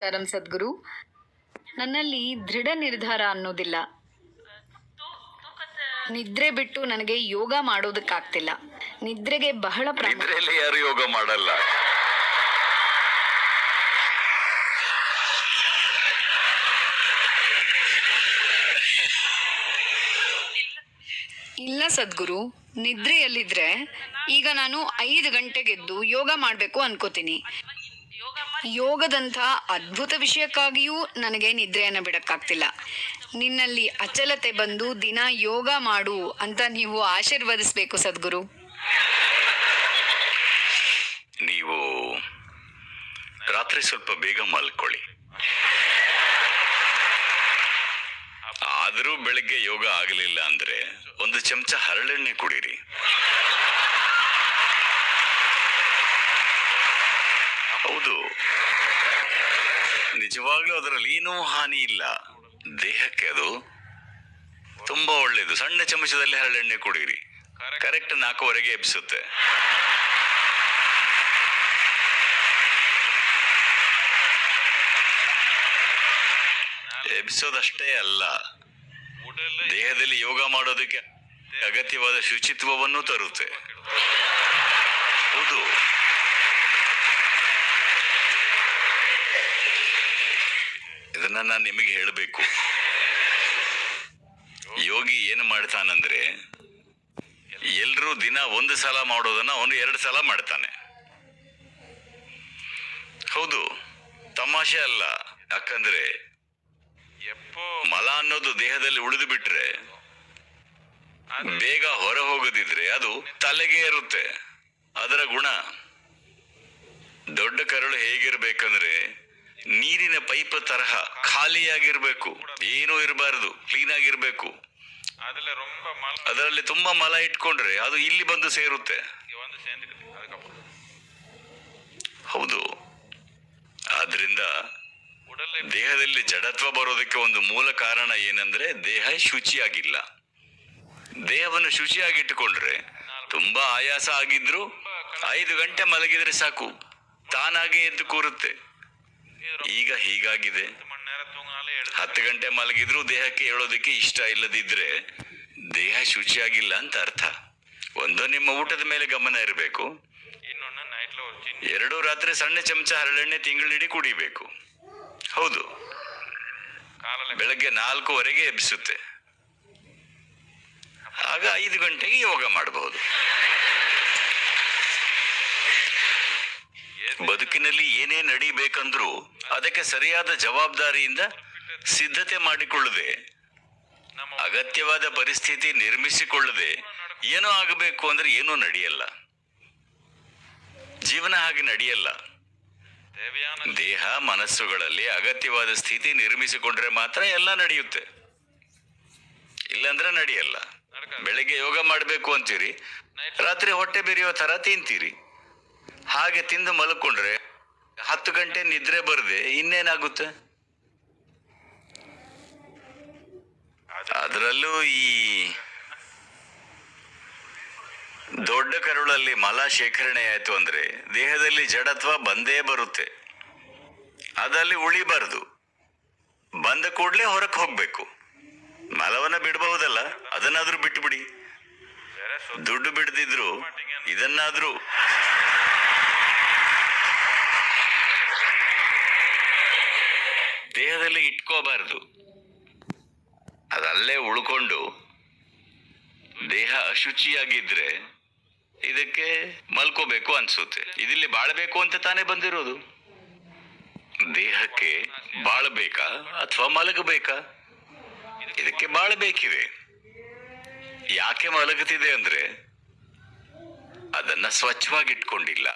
ನಮಸ್ಕಾರಂ ಸದ್ಗುರು. ನನ್ನಲ್ಲಿ ದೃಢ ನಿರ್ಧಾರ ಅನ್ನೋದಿಲ್ಲ. ನಿದ್ರೆ ಬಿಟ್ಟು ನನಗೆ ಯೋಗ ಮಾಡೋದಕ್ಕಾಗ್ತಿಲ್ಲ. ನಿದ್ರೆಗೆ ಬಹಳ ನಿದ್ರೆಯಲ್ಲಿ ಯಾರು ಯೋಗ ಮಾಡಲ್ಲ? ಇಲ್ಲ ಸದ್ಗುರು ನಿದ್ರೆಯಲ್ಲಿದ್ರೆ ಈಗ ನಾನು ಐದು ಗಂಟೆಗೆದ್ದು ಯೋಗ ಮಾಡಬೇಕು ಅನ್ಕೋತೀನಿ. ಯೋಗದಂಥ ಅದ್ಭುತ ವಿಷಯಕ್ಕಾಗಿಯೂ ನನಗೆ ನಿದ್ರೆಯನ್ನು ಬಿಡಕ್ಕಾಗ್ತಿಲ್ಲ. ನಿನ್ನಲ್ಲಿ ಅಚಲತೆ ಬಂದು ದಿನ ಯೋಗ ಮಾಡು ಅಂತ ನೀವು ಆಶೀರ್ವದಿಸ್ಬೇಕು ಸದ್ಗುರು. ನೀವು ರಾತ್ರಿ ಸ್ವಲ್ಪ ಬೇಗ ಮಲ್ಕೊಳ್ಳಿ. ಆದರೂ ಬೆಳಗ್ಗೆ ಯೋಗ ಆಗಲಿಲ್ಲ ಅಂದ್ರೆ ಒಂದು ಚಮಚ ಹರಳೆಣ್ಣೆ ಕುಡೀರಿ. ಹೌದು. ನಿಜವಾಗ್ಲೂ ಅದರಲ್ಲಿ ಏನೂ ಹಾನಿ ಇಲ್ಲ. ದೇಹಕ್ಕೆ ಅದು ತುಂಬಾ ಒಳ್ಳೇದು. ಸಣ್ಣ ಚಮಚದಲ್ಲಿ ಹರಳೆಣ್ಣೆ ಕುಡೀರಿ. ಕರೆಕ್ಟ್ ನಾಲ್ಕುವರೆಗೆ ಎಬ್ಬಿಸುತ್ತೆ. ಎಬ್ಬಿಸೋದಷ್ಟೇ ಅಲ್ಲ. ದೇಹದಲ್ಲಿ ಯೋಗ ಮಾಡೋದಕ್ಕೆ ಅಗತ್ಯವಾದ ಶುಚಿತ್ವವನ್ನು ತರುತ್ತೆ. ಹೌದು. ಇದನ್ನ ನಾನು ನಿಮಗೆ ಹೇಳಬೇಕು. ಯೋಗಿ ಏನು ಮಾಡ್ತಾನಂದ್ರೆ ಎಲ್ಲರೂ ದಿನ ಒಂದು ಸಲ ಮಾಡೋದನ್ನ ಅವನು ಎರಡು ಸಲ ಮಾಡ್ತಾನೆ. ಹೌದು, ತಮಾಷೆ ಅಲ್ಲ. ಯಾಕಂದ್ರೆ ಮಲ ಅನ್ನೋದು ದೇಹದಲ್ಲಿ ಉಳಿದು ಬಿಟ್ರೆ, ಬೇಗ ಹೊರ ಹೋಗದಿದ್ರೆ ಅದು ತಲೆಗೆ ಇರುತ್ತೆ. ಅದರ ಗುಣ, ದೊಡ್ಡ ಕರಳು ಹೇಗಿರ್ಬೇಕಂದ್ರೆ, ನೀರಿನ ಪೈಪ್ ತರಹ. ಖಾಲಿಯಾಗಿರ್ಬೇಕು. ಏನೂ ಇರಬಾರದು. ಕ್ಲೀನ್ ಆಗಿರ್ಬೇಕು. ಅದರಲ್ಲಿ ತುಂಬಾ ಮಲ ಇಟ್ಕೊಂಡ್ರೆ ಅದು ಇಲ್ಲಿ ಬಂದು ಸೇರುತ್ತೆ. ಹೌದು. ಆದ್ರಿಂದ ದೇಹದಲ್ಲಿ ಜಡತ್ವ ಬರೋದಕ್ಕೆ ಒಂದು ಮೂಲ ಕಾರಣ ಏನಂದ್ರೆ ದೇಹ ಶುಚಿಯಾಗಿಲ್ಲ. ದೇಹವನ್ನು ಶುಚಿಯಾಗಿಟ್ಟುಕೊಂಡ್ರೆ ತುಂಬಾ ಆಯಾಸ ಆಗಿದ್ರು ಐದು ಗಂಟೆ ಮಲಗಿದ್ರೆ ಸಾಕು. ತಾನಾಗೆ ಎದ್ದು ಕೂರುತ್ತೆ. ಈಗ ಹೀಗಾಗಿದೆ. ಹತ್ತು ಗಂಟೆ ಮಲಗಿದ್ರು ದೇಹಕ್ಕೆ ಹೇಳೋದಕ್ಕೆ ಇಷ್ಟ ಇಲ್ಲದಿದ್ರೆ ದೇಹ ಶುಚಿಯಾಗಿಲ್ಲ ಅಂತ ಅರ್ಥ. ಒಂದು ನಿಮ್ಮ ಊಟದ ಮೇಲೆ ಗಮನ ಇರಬೇಕು. ಎರಡು ರಾತ್ರಿ ಸಣ್ಣ ಚಮಚ ಹರಳೆಣ್ಣೆ ತಿಂಗಳಿಡೀ ಕುಡಿಬೇಕು. ಹೌದು. ಬೆಳಗ್ಗೆ ನಾಲ್ಕೂವರೆಗೆ ಎಬ್ಬಿಸುತ್ತೆ. ಆಗ ಐದು ಗಂಟೆಗೆ ಯೋಗ ಮಾಡಬಹುದು. ಬದುಕಿನಲ್ಲಿ ಏನೇ ನಡಿಬೇಕಂದ್ರೂ ಅದಕ್ಕೆ ಸರಿಯಾದ ಜವಾಬ್ದಾರಿಯಿಂದ ಸಿದ್ಧತೆ ಮಾಡಿಕೊಳ್ಳದೆ ಅಗತ್ಯವಾದ ಪರಿಸ್ಥಿತಿ ನಿರ್ಮಿಸಿಕೊಳ್ಳದೆ ಏನೋ ಆಗಬೇಕು ಅಂದ್ರೆ ಏನೂ ನಡೆಯಲ್ಲ. ಜೀವನ ಹಾಗೆ ನಡೆಯಲ್ಲ. ದೇಹ, ಮನಸ್ಸುಗಳಲ್ಲಿ ಅಗತ್ಯವಾದ ಸ್ಥಿತಿ ನಿರ್ಮಿಸಿಕೊಂಡ್ರೆ ಮಾತ್ರ ಎಲ್ಲ ನಡೆಯುತ್ತೆ. ಇಲ್ಲಾಂದ್ರೆ ನಡೆಯಲ್ಲ. ಬೆಳಿಗ್ಗೆ ಯೋಗ ಮಾಡಬೇಕು ಅಂತೀರಿ, ರಾತ್ರಿ ಹೊಟ್ಟೆ ಬೆರೆಯೋ ತರ ತಿಂತೀರಿ. ಹಾಗೆ ತಿಂದು ಮಲ್ಕೊಂಡ್ರೆ ಹತ್ತು ಗಂಟೆ ನಿದ್ರೆ ಬರದೆ ಇನ್ನೇನಾಗುತ್ತೆ? ಅದರಲ್ಲೂ ಈ ದೊಡ್ಡ ಕರುಳಲ್ಲಿ ಮಲ ಶೇಖರಣೆ ಆಯಿತು ಅಂದರೆ ದೇಹದಲ್ಲಿ ಜಡತ್ವ ಬಂದೇ ಬರುತ್ತೆ. ಅದಲ್ಲಿ ಉಳಿಬಾರ್ದು ಬಂದ ಕೂಡಲೇ ಹೊರಕ್ಕೆ ಹೋಗಬೇಕು. ಮಲವನ್ನು ಬಿಡಬಹುದಲ್ಲ? ಅದನ್ನಾದರೂ ಬಿಟ್ಟುಬಿಡಿ ದುಡ್ಡು ಬಿಡದಿದ್ರು ಇದನ್ನಾದರೂ. ದೇಹದಲ್ಲಿ ಇಟ್ಕೋಬಾರ್ದು. ಅದಲ್ಲೇ ಉಳ್ಕೊಂಡು ದೇಹ ಅಶುಚಿಯಾಗಿದ್ರೆ ಇದಕ್ಕೆ ಮಲ್ಕೋಬೇಕು ಅನ್ಸುತ್ತೆ. ಇದಿಲ್ಲಿ ಬಾಳ್ಬೇಕು ಅಂತ ತಾನೇ ಬಂದಿರೋದು? ದೇಹಕ್ಕೆ ಬಾಳ್ಬೇಕಾ ಅಥವಾ ಮಲಗಬೇಕಾ? ಇದಕ್ಕೆ ಬಾಳ್ಬೇಕಿದೆ. ಯಾಕೆ ಮಲಗುತ್ತಿದೆ ಅಂದ್ರೆ ಅದನ್ನ ಸ್ವಚ್ಛವಾಗಿಟ್ಕೊಂಡಿಲ್ಲ.